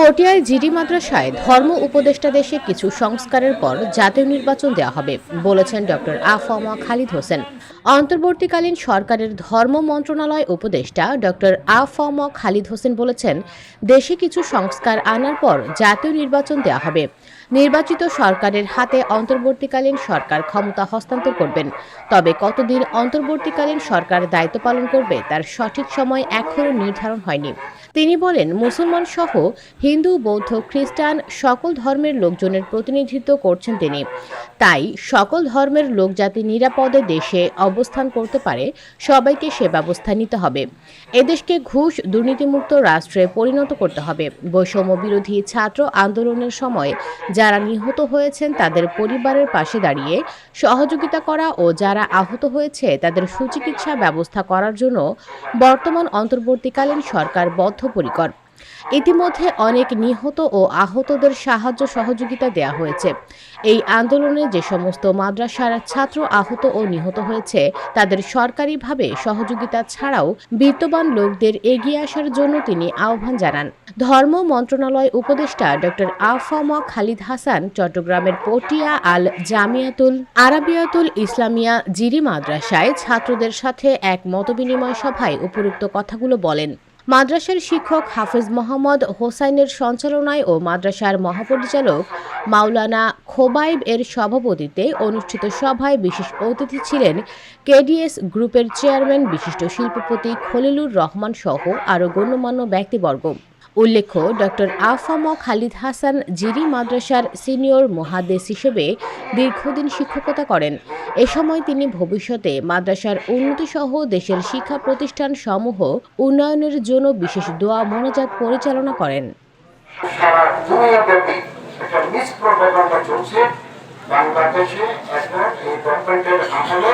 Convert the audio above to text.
পটিয়ায় GD মাদ্রাসায় ধর্ম উপদেষ্টা দেশে কিছু সংস্কারের পর জাতীয় নির্বাচন দেওয়া হবে, বলেছেন ডক্টর আফমা খালিদ হোসেন। অন্তর্বর্তীকালীন সরকারের ধর্ম মন্ত্রণালয় উপদেষ্টা ডক্টর আফম খালিদ হোসেন বলেছেন, দেশে কিছু সংস্কার আনার পর জাতীয় নির্বাচন দেওয়া হবে। নির্বাচিত সরকারের হাতে অন্তর্বর্তীকালীন সরকার ক্ষমতা হস্তান্তর করবেন। তবে কতদিন অন্তর্বর্তীকালীন সরকার দায়িত্ব পালন করবে তার সঠিক সময় এখনও নির্ধারণ হয়নি। তিনি বলেন, মুসলমান সহ হিন্দু, বৌদ্ধ, খ্রিস্টান সকল ধর্মের লোকজনের প্রতিনিধিত্ব করছেন তিনি। তাই সকল ধর্মের লোক যাতে নিরাপদে দেশে অবস্থান করতে পারে, সবাইকে সে ব্যবস্থা নিতে হবে। এদেশকে ঘুষ, দুর্নীতিমুক্ত রাষ্ট্রে পরিণত করতে হবে। বৈষম্য বিরোধী ছাত্র আন্দোলনের সময় যারা নিহত হয়েছেন, তাদের পরিবারের পাশে দাঁড়িয়ে সহযোগিতা করা ও যারা আহত হয়েছে, তাদের সুচিকিৎসা ব্যবস্থা করার জন্য বর্তমান অন্তর্বর্তীকালীন সরকার বদ্ধপরিকর ইতিমধ্যে অনেক নিহত ও আহতদের সাহায্য সহযোগিতা দেয়া হয়েছে। এই আন্দোলনে যে সমস্ত মাদ্রাসার ছাত্র আহত ও নিহত হয়েছে, তাদের সরকারিভাবে সহযোগিতা ছাড়াও বিত্তবান লোকদের এগিয়ে আসার জন্য তিনি আহ্বান জানান। ধর্ম মন্ত্রণালয় উপদেষ্টা ডক্টর আফামা খালিদ হাসান, চট্টগ্রামের পটিয়া আল জামিয়াতুল আরাবিয়াতুল ইসলামিয়া জিরি মাদ্রাসায় ছাত্রদের সাথে এক মতবিনিময় সভায় উপরুক্ত কথাগুলো বলেন। মাদ্রাসার শিক্ষক হাফিজ মোহাম্মদ হোসাইনের সঞ্চালনায় ও মাদ্রাসার মহাপরিচালক মাওলানা খোবাইব এর সভাপতিত্বে অনুষ্ঠিত সভায় বিশেষ অতিথি ছিলেন কেডিএস গ্রুপের চেয়ারম্যান, বিশিষ্ট শিল্পপতি খলিলুর রহমান সহ আরও গণ্যমান্য ব্যক্তিবর্গ। উল্লেখ্য, ডক্টর আফাম খালিদ হাসান জিরি মাদ্রাসার সিনিয়র মহাদেশ হিসেবে দীর্ঘদিন শিক্ষকতা করেন। এ সময় তিনি ভবিষ্যতে মাদ্রাসার উন্নতিসহ দেশের শিক্ষা প্রতিষ্ঠান সমূহ উন্নয়নের জন্য বিশেষ দোয়া, মোনাজাত পরিচালনা করেন। বাংলাদেশে এখন এই গভর্নমেন্টের আমলে